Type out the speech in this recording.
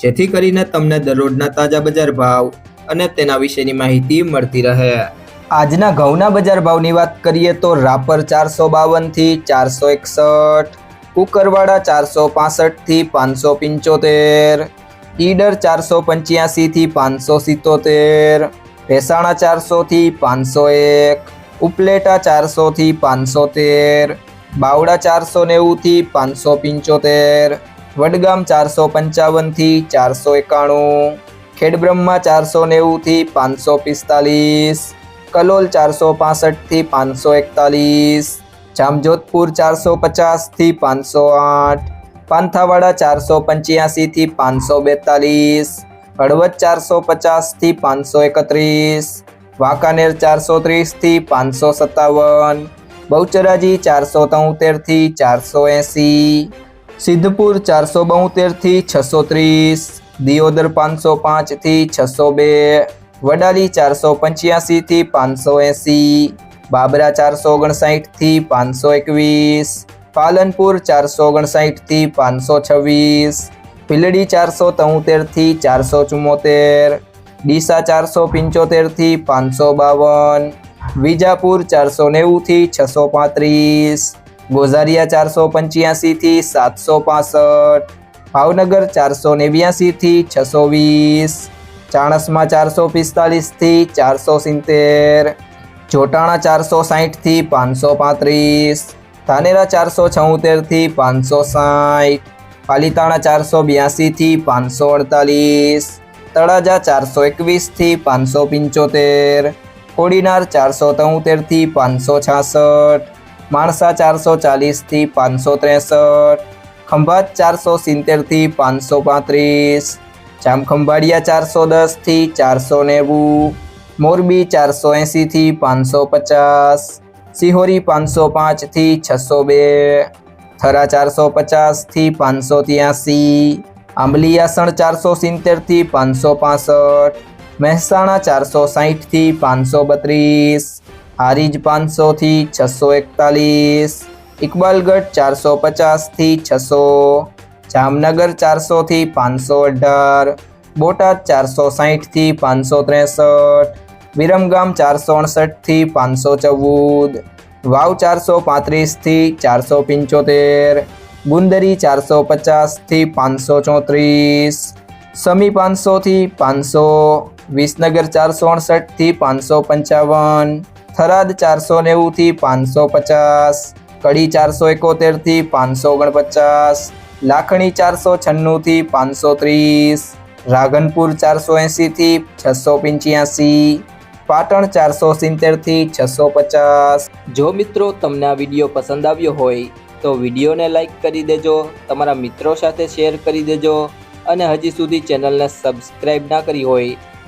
જેથી કરીને તમને દરરોજના તાજા બજાર ભાવ અને તેના વિશેની માહિતી મળતી રહે. આજના ઘઉંના બજાર ભાવની વાત કરીએ તો રાપર ચારસો બાવનથી ચારસો એકસઠ, કુકરવાડા ચારસો પાસઠથી પાંચસો પંચોતેર, ઈડર ચારસો પંચ્યાસીથી પાંચસો સિત્તોતેર, ભેસાણા ચારસોથી પાંચસો એક, ઉપલેટા ચારસોથી પાંચસો તેર બાવડા ચારસો નેવુંથી પાંચસો પંચોતેર વડગામ ચારસો પંચાવનથી ચારસો એકાણું, ખેડબ્રહ્મા ચારસો નેવુંથી પાંચસો પિસ્તાલીસ, કલોલ ચારસો પાસઠથી પાંચસો એકતાલીસ, જામજોધપુર ચારસો પચાસથી પાંચસો આઠ, પાંથાવાડા ચારસો પંચ્યાસીથી પાંચસો બેતાલીસ, હળવદ ચારસો પચાસથી પાંચસો એકત્રીસ, વાંકાનેર ચારસો ત્રીસથી પાંચસો સત્તાવન, બહુચરાજી ચારસો તોતેરથી ચારસો એંસી સિદ્ધપુર ચારસો બોતેરથી છસો ત્રીસ દિયોદર પાંચસો પાંચથી છસો બે વડાલી ચારસો પંચ્યાસીથી પાંચસો એંસી બાબરા ચારસો ઓગણસાઠથી પાંચસો એકવીસ પાલનપુર ચારસો ઓગણસાઠથી પાંચસો છવ્વીસ ભીલડી ચારસો તોતેરથી ચારસો ચુમ્મોતેર ડીસા ચારસો પંચોતેરથી પાંચસો બાવન વિજાપુર ચારસો નેવુંથી છસો પાંત્રીસ ગોઝારિયા ચારસો પંચ્યાસીથી સાતસો પાસઠ, ભાવનગર ચારસો નેવ્યાસીથી છસો વીસ, ચાણસમાં ચારસો પિસ્તાલીસથી ચારસો સિત્તેર જોટાણા ચારસો સાહીઠથી પાંચસો પાંત્રીસ, ધાનેરા ચારસો છોતેરથી પાંચસો સાઠ પાલીતાણા ચારસો બ્યાસીથી પાંચસો અડતાલીસ, તળાજા ચારસો એકવીસથી પાંચસો પંચોતેર, કોડીનાર ચારસો તોતેરથી પાંચસો છાસઠ માણસા ચારસો ચાલીસથી પાંચસો ત્રેસઠ, ખંભાત ચારસો સિત્તેરથી પાંચસો પાંત્રીસ, જામખંભાળિયા ચારસો દસથી ચારસો નેવું, મોરબી ચારસો એંસીથી પાંચસો પચાસ, સિહોરી પાંચસો પાંચથી છસો બે, થરા ચારસો પચાસથી પાંચસો ત્યાસી આંબલીયાસણ ચારસો સિત્તેરથી પાંચસો પાસઠ, મહેસાણા ચારસો સાહીઠથી પાંચસો બત્રીસ હારીજ પાંચસોથી છસો એકતાલીસ, ઇકબાલગઢ ચારસો પચાસથી છસો, જામનગર ચારસોથી પાંચસો અઢાર, બોટાદ ચારસો સાહીઠથી પાંચસો ત્રેસઠ, વિરમગામ ચારસો અડસઠથી પાંચસો ચૌદ, વાવ ચારસો પાંત્રીસથી ચારસો પંચોતેર, ગુંદરી ચારસો પચાસથી પાંચસો ચોત્રીસ, સમી પાંચસોથી પાંચસો, વિસનગર ચારસો અડસઠથી પાંચસો પંચાવન થરાદ ચારસો નેવુંથી પાંચસો પચાસ, કડી ચારસો એકોતેરથી પાંચસો ઓગણપચાસ, લાખણી ચારસો છન્નુંથી પાંચસો ત્રીસ, રાધનપુર ચારસો એંસીથી છસો પંચ્યાસી, પાટણ ચારસો સિત્તેરથી છસો પચાસ. જો મિત્રો તમને આ વીડિયો પસંદ આવ્યો હોય, તો વિડીયોને લાઇક કરી દેજો, તમારા મિત્રો સાથે શેર કરી દેજો, અને હજી સુધી ચેનલને સબસ્ક્રાઈબ ના કરી હોય